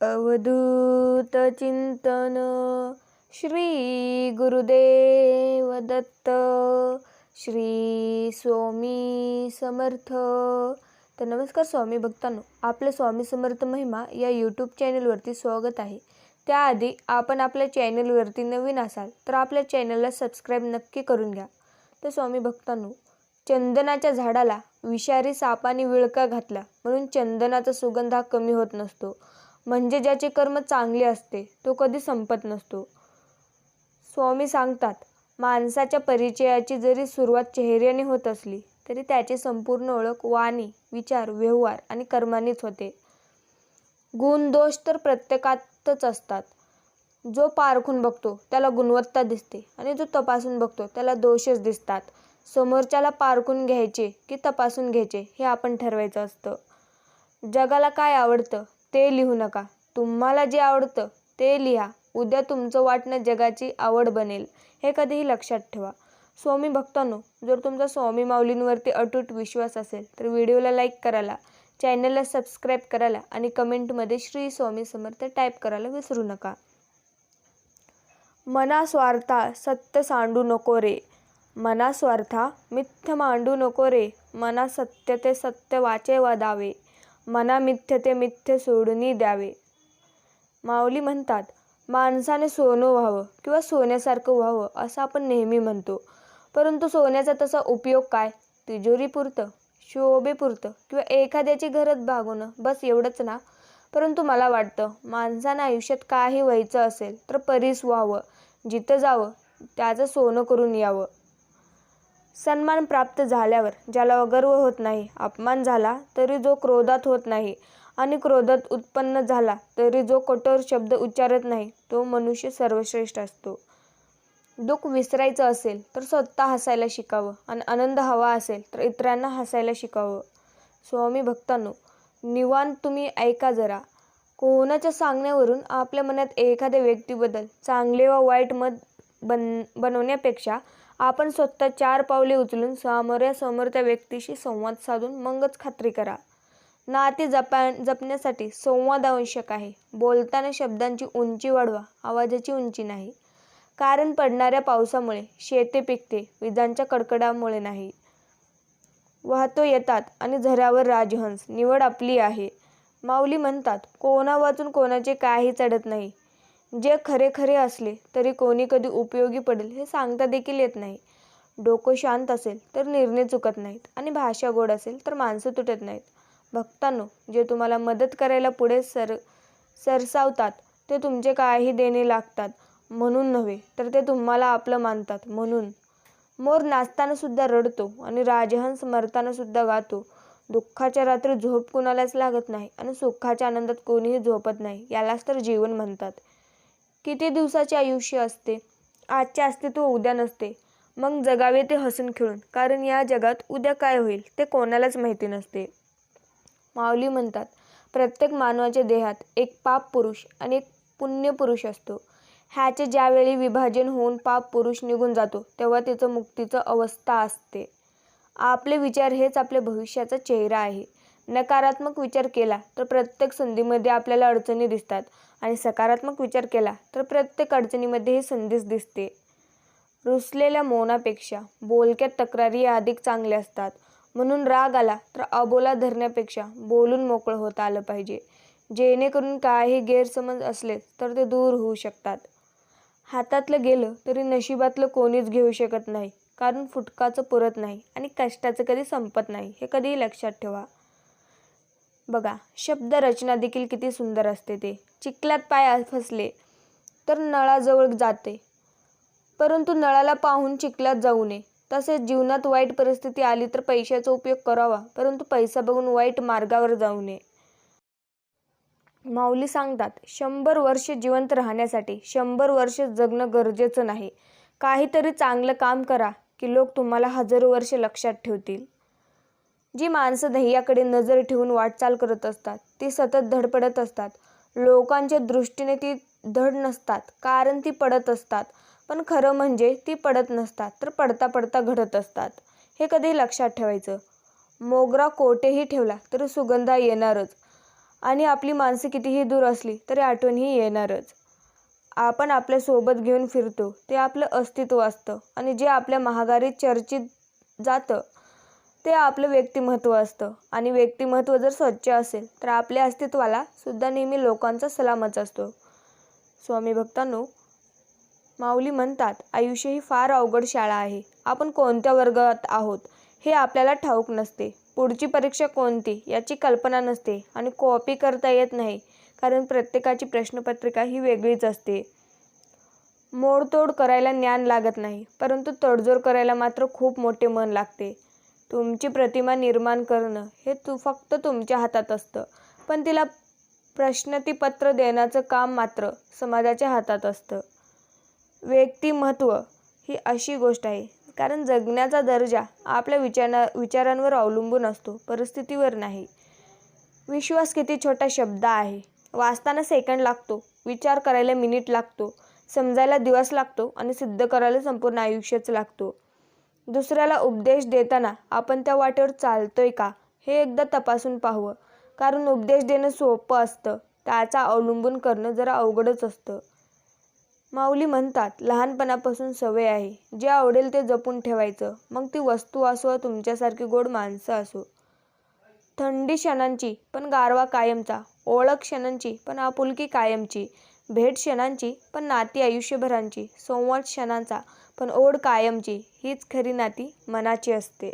अवधूत चिंतन श्री गुरुदेव दत्त श्री स्वामी समर्थ. तर नमस्कार स्वामी भक्तांनो आपलं स्वामी समर्थ महिमा या यूट्यूब चॅनलवरती स्वागत आहे. त्याआधी आपण आपल्या चॅनलवरती नवीन असाल तर आपल्या चॅनलला सबस्क्राईब नक्की करून घ्या. तर स्वामी भक्तांनो चंदनाच्या झाडाला विषारी सापाने विळका घातला म्हणून चंदनाचा सुगंध हा कमी होत नसतो. म्हणजे ज्याचे कर्म चांगले असते तो कधी संपत नसतो. स्वामी सांगतात माणसाच्या परिचयाची जरी सुरुवात चेहऱ्याने होत असली तरी त्याची संपूर्ण ओळख वाणी विचार व्यवहार आणि कर्मानेच होते. गुण दोष तर प्रत्येकातच असतात. जो पारखून बघतो त्याला गुणवत्ता दिसते आणि जो तपासून बघतो त्याला दोषच दिसतात. समोरच्याला पारखून घ्यायचे की तपासून घ्यायचे हे आपण ठरवायचं असतं. जगाला काय आवडतं? ते लिहू नका. तुम्हाला जे आवडतं ते लिहा. उद्या तुमचं वाटणं जगाची आवड बनेल. हे कधीही लक्षात ठेवा. स्वामी भक्तांनो जर तुमचा स्वामी माऊलींवरती अटूट विश्वास असेल तर व्हिडिओला लाईक करायला चॅनलला सबस्क्राईब करायला आणि कमेंटमध्ये श्री स्वामी समर्थ टाईप करायला विसरू नका. मना स्वार्था सत्य सांडू नको रे. मना स्वार्था मिथ्य मांडू नको रे. मना सत्य ते सत्य वाचे वदावे. मना मिथ्य ते मिथ्य सोडून द्यावे. माऊली म्हणतात माणसाने सोनं व्हावं किंवा सोन्यासारखं व्हावं असं आपण नेहमी म्हणतो. परंतु सोन्याचा तसा उपयोग काय? तिजोरीपुरतं शोभेपुरतं किंवा एखाद्याची गरज भागवणं? बस एवढंच ना? परंतु मला वाटतं माणसानं आयुष्यात काही व्हायचं असेल तर परीस व्हावं जिथं जावं त्याचं सोनं करून यावं. सन्मान प्राप्त झाल्यावर ज्याला गर्व होत नाही अपमान झाला तरी जो क्रोधात होत नाही आणि क्रोधात उत्पन्न झाला तरी जो कठोर शब्द उच्चारत नाही तो मनुष्य सर्वश्रेष्ठ असतो. दुःख विसरायचं असेल तर स्वतः हसायला शिकावं आणि आनंद हवा असेल तर इतरांना हसायला शिकावं. स्वामी भक्तांनो निवांत तुम्ही ऐका जरा. कोणाच्या सांगण्यावरून आपल्या मनात एखाद्या व्यक्तीबद्दल चांगले व वाईट मत बन बनवण्यापेक्षा आपण स्वतः चार पावले उचलून समोरासमोर त्या व्यक्तीशी संवाद साधून मगच खात्री करा. नाते जपा जपण्यासाठी संवाद आवश्यक आहे. बोलताना शब्दांची उंची वाढवा आवाजाची उंची नाही. कारण पडणाऱ्या पावसामुळे शेते पिकते विजांच्या कडकडामुळे नाही. वाहतो येतात आणि झऱ्यावर राजहंस निवड आपली आहे. माऊली म्हणतात कोणा वाचून कोणाचे काही चढत नाही. जे खरे खरे असले तरी कोणी कधी उपयोगी पडेल हे सांगता देखील येत नाही. डोकं शांत असेल तर निर्णय चुकत नाहीत आणि भाषा गोड असेल तर माणसं तुटत नाहीत. भक्तांनो जे तुम्हाला मदत करायला पुढे सर सरसावतात ते तुमचे काही देणे लागतात. म्हणून नव्हे तर ते तुम्हाला आपलं मानतात. म्हणून. मोर नाचतानासुद्धा रडतो आणि राजहंस मरतानासुद्धा गातो. दुःखाच्या रात्री झोप कुणालाच लागत नाही आणि सुखाच्या आनंदात कोणीही झोपत नाही यालाच तर जीवन म्हणतात. किती दिवसाचे आयुष्य असते? आजचे अस्तित्व उद्या नसते. मग जगावे ते हसून खेळून. कारण या जगात उद्या काय होईल ते कोणालाच माहिती नसते. माऊली म्हणतात प्रत्येक मानवाच्या देहात एक पाप पुरुष आणि एक पुण्य पुरुष असतो. ह्याचे ज्यावेळी विभाजन होऊन पाप पुरुष निघून जातो तेव्हा तिचं मुक्तीचं अवस्था असते. आपले विचार हेच आपल्या भविष्याचा चेहरा आहे. नकारात्मक विचार केला तर प्रत्येक संधीमध्ये आपल्याला अडचणी दिसतात. आणि सकारात्मक विचार केला तर प्रत्येक अडचणीमध्ये ही संधीच दिसते. रुसलेल्या मौनापेक्षा बोलक्यात तक्रारी अधिक चांगल्या असतात. म्हणून राग आला तर अबोला धरण्यापेक्षा बोलून मोकळं होता आलं पाहिजे. जेणेकरून काही गैरसमज असले तर ते दूर होऊ शकतात. हातातलं गेलं तरी नशिबातलं कोणीच घेऊ शकत नाही. कारण फुटकाचं पुरत नाही आणि कष्टाचं कधी संपत नाही हे कधीही लक्षात ठेवा. बघा शब्दरचना देखील किती सुंदर असते ते. चिखलात पाय फसले तर नळाजवळ जाते. परंतु नळाला पाहून चिखलात जाऊ नये. तसेच जीवनात वाईट परिस्थिती आली तर पैशाचा उपयोग करावा परंतु पैसा बघून वाईट मार्गावर जाऊ नये. माऊली सांगतात शंभर वर्ष जिवंत राहण्यासाठी शंभर वर्ष जगणं गरजेचं नाही. काहीतरी चांगलं काम करा की लोक तुम्हाला हजारो वर्ष लक्षात ठेवतील. जी माणसं ध्येयाकडे नजर ठेवून वाटचाल करत असतात ती सतत धडपडत असतात. लोकांच्या दृष्टीने ती धड नसतात कारण ती पडत असतात. पण खरं म्हणजे ती पडत नसतात तर पडता पडता घडत असतात. हे कधी लक्षात ठेवायचं? मोगरा कोठेही ठेवला तरी सुगंधा येणारच. आणि आपली माणसं कितीही दूर असली तरी आठवणही येणारच. आपण आपल्यासोबत घेऊन फिरतो ते आपलं अस्तित्व असतं. आणि जे आपल्या महागारीत चर्चित जातं ते आपलं व्यक्तिमत्व असतं. आणि व्यक्तिमत्व जर स्वच्छ असेल तर आपल्या अस्तित्वाला सुद्धा नेहमी लोकांचा सलामच असतो. स्वामी भक्तांनो माऊली म्हणतात आयुष्य ही फार अवघड शाळा आहे. आपण कोणत्या वर्गात आहोत हे आपल्याला ठाऊक नसते. पुढची परीक्षा कोणती याची कल्पना नसते. आणि कॉपी करता येत नाही कारण प्रत्येकाची प्रश्नपत्रिका ही वेगळीच असते. मोडतोड करायला ज्ञान लागत नाही परंतु तडजोड करायला मात्र खूप मोठे मन लागते. तुमची प्रतिमा निर्माण करणं हे तू फक्त तुमच्या हातात असतं. पण तिला प्रश्नतीपत्र देण्याचं काम मात्र समाजाच्या हातात असतं. व्यक्तिमत्व ही अशी गोष्ट आहे. कारण जगण्याचा दर्जा आपल्या विचारा विचारांवर अवलंबून असतो परिस्थितीवर नाही. विश्वास किती छोटा शब्द आहे. वाचताना सेकंड लागतो विचार करायला मिनिट लागतो समजायला दिवस लागतो आणि सिद्ध करायला संपूर्ण आयुष्यच लागतो. दुसऱ्याला उपदेश देताना आपण त्या वाटेवर चालतोय का हे एकदा तपासून पाहावं. कारण उपदेश देणं सोपं असतं. त्याचा अवलंबून करणं जरा अवघडच असतं. माऊली म्हणतात लहानपणापासून सवय आहे. जे आवडेल ते जपून ठेवायचं. मग ती वस्तू असो तुमच्यासारखी गोड माणसं असो. थंडी क्षणांची पण गारवा कायमचा. ओळख क्षणांची पण आपुलकी कायमची. भेट क्षणांची पण नाती आयुष्यभरांची. संवाद क्षणांचा पण ओढ कायमची हीच खरी नाती मनाची असते.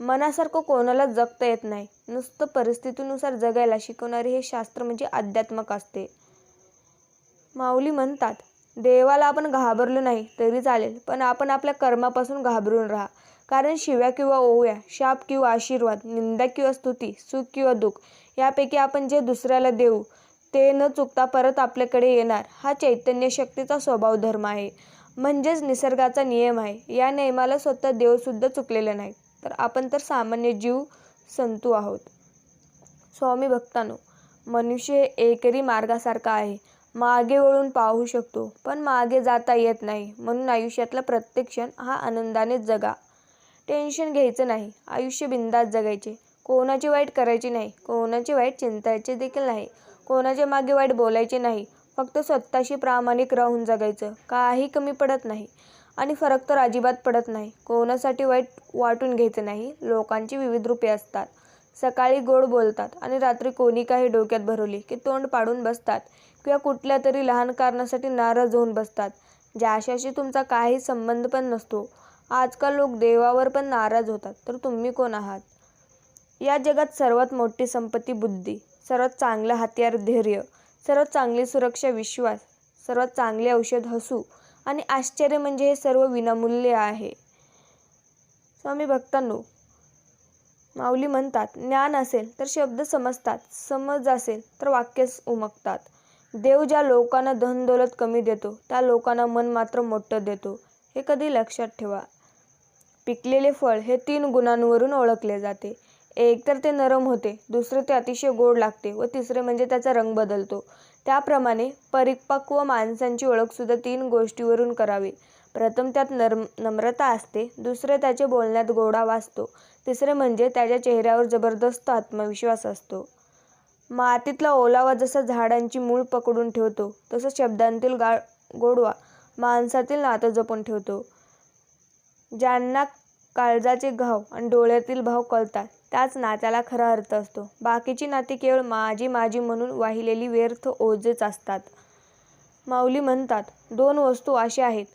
मनासारखं कोणाला जगता येत नाही. नुसतं परिस्थितीनुसार जगायला शिकवणारे हे शास्त्र म्हणजे आध्यात्मक असते. माऊली म्हणतात देवाला आपण घाबरलो नाही तरी चालेल पण आपण आपल्या कर्मापासून घाबरून राहा. कारण शिव्या किंवा ओव्या शाप किंवा आशीर्वाद निंदा किंवा स्तुती सुख किंवा दुःख यापैकी आपण जे दुसऱ्याला देऊ ते न चुकता परत आपल्याकडे येणार हा चैतन्य शक्तीचा स्वभाव धर्म आहे. म्हणजेच निसर्गाचा नियम आहे. या नियमाला स्वतः देवसुद्धा चुकलेले नाही. तर आपण तर सामान्य जीव संतू आहोत. स्वामी भक्तानो मनुष्य हे एकरी मार्गासारखा आहे. मागे वळून पाहू शकतो पण मागे जाता येत नाही. म्हणून आयुष्यातला प्रत्येक क्षण हा आनंदाने जगा. टेन्शन घ्यायचं नाही. आयुष्य बिंदात जगायचे. कोणाची वाईट करायची नाही. कोणाची वाईट चिंतायचे देखील नाही. कोणाच्या मागे वाईट बोलायचे नाही. फक्त स्वतःशी प्रामाणिक राहून जगायचं. काही कमी पडत नाही. आणि फरक तर अजिबात पडत नाही. कोणासाठी वाईट वाटून घ्यायचं नाही. लोकांची विविध रूपे असतात. सकाळी गोड बोलतात आणि रात्री कोणी काही डोक्यात भरवली की तोंड पाडून बसतात किंवा कुठल्या तरी लहान कारणासाठी नाराज होऊन बसतात. ज्याशाशी तुमचा काही संबंध पण नसतो. आजकाल लोक देवावर पण नाराज होतात. तर तुम्ही कोण आहात? या जगात सर्वात मोठी संपत्ती बुद्धी. सर्वात चांगलं हत्यार धैर्य सर्वात चांगली सुरक्षा विश्वास सर्वात चांगले औषध हसू आणि आश्चर्य म्हणजे हे सर्व विनामूल्य आहे. स्वामी भक्तांनो माऊली म्हणतात ज्ञान असेल तर शब्द समजतात समज असेल तर वाक्य उमगतात. देव ज्या लोकांना धनदौलत कमी देतो त्या लोकांना मन मात्र मोठं देतो. हे कधी लक्षात ठेवा. पिकलेले फळ हे तीन गुणांवरून ओळखले जाते. एक तर ते नरम होते दुसरे ते अतिशय गोड लागते व तिसरे म्हणजे त्याचा रंग बदलतो. त्याप्रमाणे परिपक्व माणसांची ओळखसुद्धा तीन गोष्टीवरून करावी. प्रथम त्यात नर्म नम्रता असते दुसरे त्याचे बोलण्यात गोडा वाचतो तिसरे म्हणजे त्याच्या चेहऱ्यावर जबरदस्त आत्मविश्वास असतो. मातीतला ओलावा जसा झाडांची मूळ पकडून ठेवतो तसं शब्दांतील गा गोडवा माणसातील नातं जपून ठेवतो. ज्यांना काळजाचे घाव आणि डोळ्यातील भाव कळतात त्याच नात्याला खरा अर्थ असतो. बाकीची नाती केवळ माझी माझी म्हणून वाहिलेली व्यर्थ ओझेच असतात. माऊली म्हणतात दोन वस्तू अशा आहेत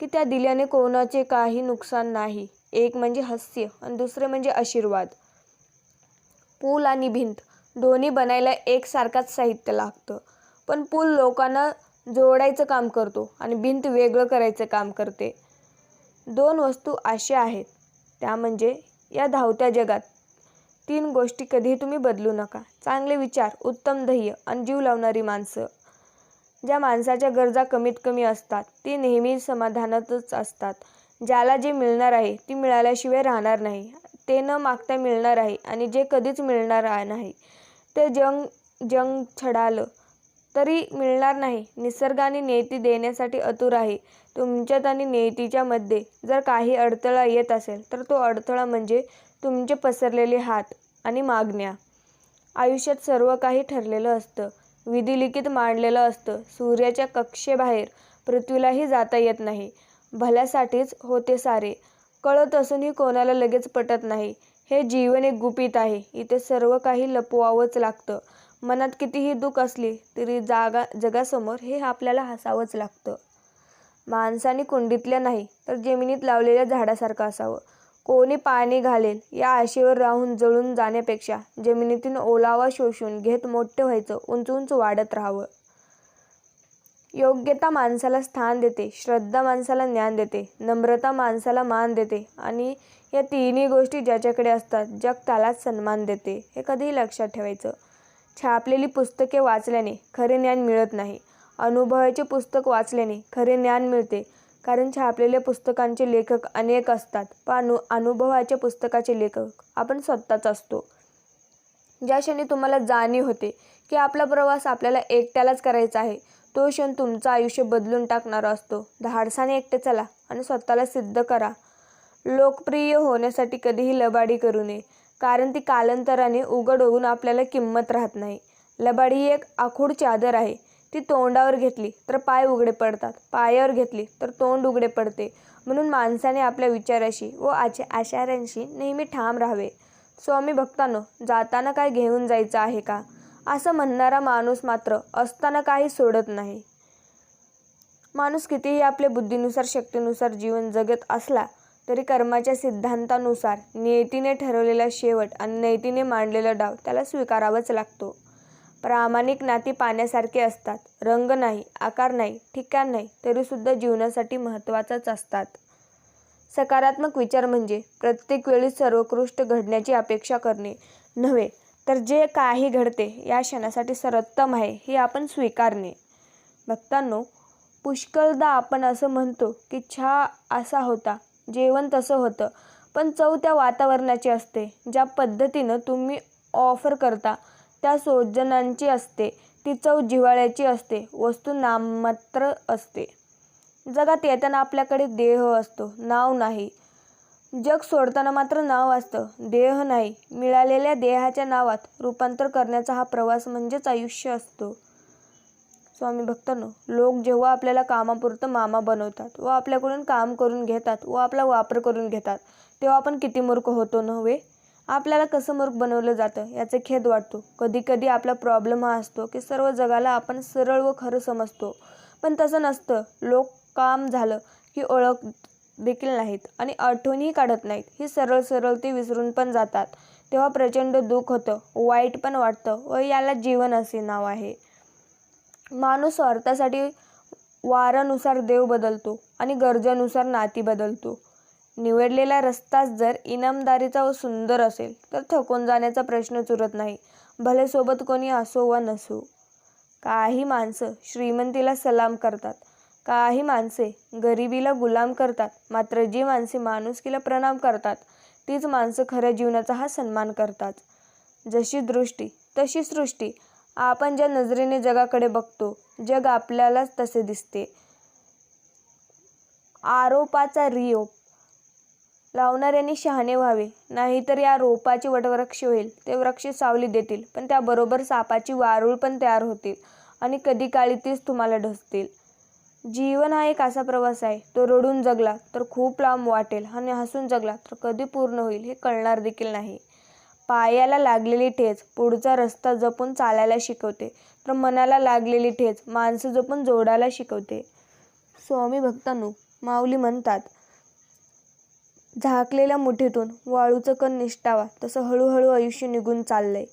की त्या दिल्याने कोणाचे काही नुकसान नाही. एक म्हणजे हास्य आणि दुसरे म्हणजे आशीर्वाद. पूल आणि भिंत. दोन्ही बनायला एकसारखाच साहित्य लागतं. पण पूल लोकांना जोडायचं काम करतो आणि भिंत वेगळं करायचं काम करते. दोन वस्तू अशा आहेत. त्या म्हणजे या धावत्या जगात तीन गोष्टी कधीही तुम्ही बदलू नका. चांगले विचार उत्तम ध्येय आणि जीव लावणारी माणसं. ज्या माणसाच्या गरजा कमीत कमी असतात ती नेहमी समाधानातच असतात. ज्याला जे मिळणार आहे ती मिळाल्याशिवाय राहणार नाही. ते न मागता मिळणार आहे आणि जे कधीच मिळणार नाही. ते जंग जंग छडालं. तरी मिळणार नाही. निसर्गाने नियती देण्यासाठी अतुर आहे. तुमच्यात आणि नियतीच्या मध्ये जर काही अडथळा येत असेल तर तो अडथळा म्हणजे तुमचे पसरलेले हात आणि मागण्या. आयुष्यात सर्व काही ठरलेलं असतं. विधिलिखित मांडलेलं असतं. सूर्याच्या कक्षेबाहेर पृथ्वीलाही जाता येत नाही. भल्यासाठीच होते सारे. कळत असूनही कोणाला लगेच पटत नाही. हे जीवन एक गुपित आहे. इथे सर्व काही लपवावंच लागतं. मनात कितीही दुःख असली तरी जागा जगासमोर हे आपल्याला हसावंच लागतं. माणसाने कुंडीतल्या नाही तर जमिनीत लावलेल्या झाडासारखं असावं. कोणी पाणी घालेल या आशेवर राहून जळून जाण्यापेक्षा जमिनीतून ओलावा शोषून घेत मोठे व्हायचं उंच उंच वाढत राहावं. योग्यता माणसाला स्थान देते श्रद्धा माणसाला ज्ञान देते नम्रता माणसाला मान देते आणि या तिन्ही गोष्टी ज्याच्याकडे असतात जग त्यालाच सन्मान देते हे कधीही लक्षात ठेवायचं. छापलेली पुस्तके वाचल्याने खरे ज्ञान मिळत नाही. अनुभवाचे पुस्तक वाचल्याने खरे ज्ञान मिळते. कारण छापलेल्या पुस्तकांचे लेखक अनेक असतात. पण अनु अनुभवाच्या पुस्तकाचे लेखक. आपण स्वतःच असतो. ज्या क्षणी तुम्हाला जाणीव होते की आपला प्रवास आपल्याला एकट्यालाच करायचा आहे तो क्षण तुमचं आयुष्य बदलून टाकणारा असतो. धाडसाने एकटे चला आणि स्वतःला सिद्ध करा. लोकप्रिय होण्यासाठी कधीही लबाडी करू नये कारण ती कालांतराने उघड होऊन आपल्याला किंमत राहत नाही. लबाडी ही एक आखूड चादर आहे. ती तोंडावर घेतली तर पाय उघडे पडतात. पायावर घेतली तर तोंड उघडे पडते. म्हणून माणसाने आपल्या विचाराशी व आचे आचार्यांशी नेहमी ठाम राहावे. स्वामी भक्तांनो जाताना काय घेऊन जायचं आहे का? असं म्हणणारा माणूस मात्र असताना काही सोडत नाही. माणूस कितीही आपल्या बुद्धीनुसार शक्तीनुसार जीवन जगत असला तरी कर्माच्या सिद्धांतानुसार नियतीने ठरवलेला शेवट आणि नैतीने मांडलेला डाव त्याला स्वीकारावाच लागतो. प्रामाणिक नाती पाण्यासारखे असतात. रंग नाही आकार नाही ठिकाण नाही तरीसुद्धा जीवनासाठी महत्त्वाचाच असतात. सकारात्मक विचार म्हणजे प्रत्येक वेळी सर्वोत्कृष्ट घडण्याची अपेक्षा करणे. नव्हे तर जे काही घडते या क्षणासाठी सर्वोत्तम आहे हे आपण स्वीकारणे. भक्तांनो पुष्कळदा आपण असं म्हणतो की छा असा होता जेवण तसं होतं पण चव त्या वातावरणाची असते ज्या पद्धतीनं तुम्ही ऑफर करता त्या सोजनांची असते. ती चव जिव्हाळ्याची असते. वस्तू नाममात्र असते. जगात येताना आपल्याकडे देह असतो. नाव नाही. जग सोडताना मात्र नाव असतं. देह नाही. मिळालेल्या देहाच्या नावात रूपांतर करण्याचा हा प्रवास म्हणजेच आयुष्य असतो. स्वामी भक्तांनो लोक जेव्हा आपल्याला कामापुरतं मामा बनवतात व आपल्याकडून काम करून घेतात व आपला वापर करून घेतात तेव्हा आपण किती मूर्ख होतो नव्हे आपल्याला कसं मूर्ख बनवलं जातं याचं खेद वाटतो. कधीकधी आपला प्रॉब्लेम हा असतो की सर्व जगाला आपण सरळ व खरं समजतो. पण तसं नसतं. लोक काम झालं की ओळख देखील नाहीत आणि आठवणही काढत नाहीत. ही सरळ सरळ ते विसरून पण जातात. तेव्हा प्रचंड दुःख होतं. वाईट पण वाटतं व याला जीवन असे नाव आहे. माणूस स्वार्थासाठी वारानुसार देव बदलतो आणि गरजेनुसार नाती बदलतो. निवडलेला रस्ताच जर इनामदारीचा व सुंदर असेल तर थकून जाण्याचा प्रश्नच उरत नाही. भले सोबत कोणी असो वा नसो. काही माणसं श्रीमंतीला सलाम करतात. काही माणसे गरिबीला गुलाम करतात. मात्र जी माणसे माणुसकीला प्रणाम करतात तीच माणसं खऱ्या जीवनाचा हा सन्मान करतात. जशी दृष्टी तशी सृष्टी. आपण ज्या नजरेने जगाकडे बघतो जग आपल्यालाच तसे दिसते. आरोपाचा रियोप लावणाऱ्यांनी शहाणे व्हावे. नाहीतर या रोपाचे वटवृक्ष होईल. ते वृक्ष सावली देतील पण त्याबरोबर सापाची वारूळ पण तयार होतील आणि कधी काळी तीच तुम्हाला ढसतील. जीवन हा एक असा प्रवास आहे. तो रडून जगला तर खूप लांब वाटेल आणि हसून जगला तर कधी पूर्ण होईल हे कळणार देखील नाही. पायाला लागलेली ठेच पुढचा रस्ता जपून चालायला शिकवते तर मनाला लागलेली ठेच माणसं जपून जोडायला शिकवते. स्वामी भक्तांनो माऊली म्हणतात झाकलेल्या मुठीतून वाळूचं कण निष्ठावा तसं हळूहळू आयुष्य निघून चाललंय.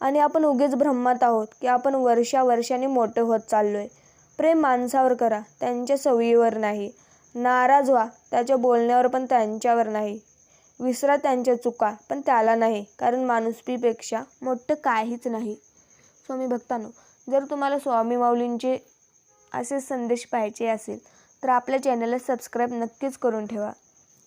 आणि आपण उगीच भ्रमात आहोत की आपण वर्षा वर्षाने मोठं होत चाललोय. प्रेम माणसावर करा त्यांच्या सवयीवर नाही. नाराज व्हा त्याच्या बोलण्यावर पण त्यांच्यावर नाही. विसरा त्यांच्या चुका पण त्याला नाही कारण माणुसकीपेक्षा मोठं काहीच नाही. स्वामी भक्तांनो जर तुम्हाला स्वामी माऊलींचे असे संदेश पाहायचे असेल तर आपल्या चॅनलला सबस्क्राईब नक्कीच करून ठेवा.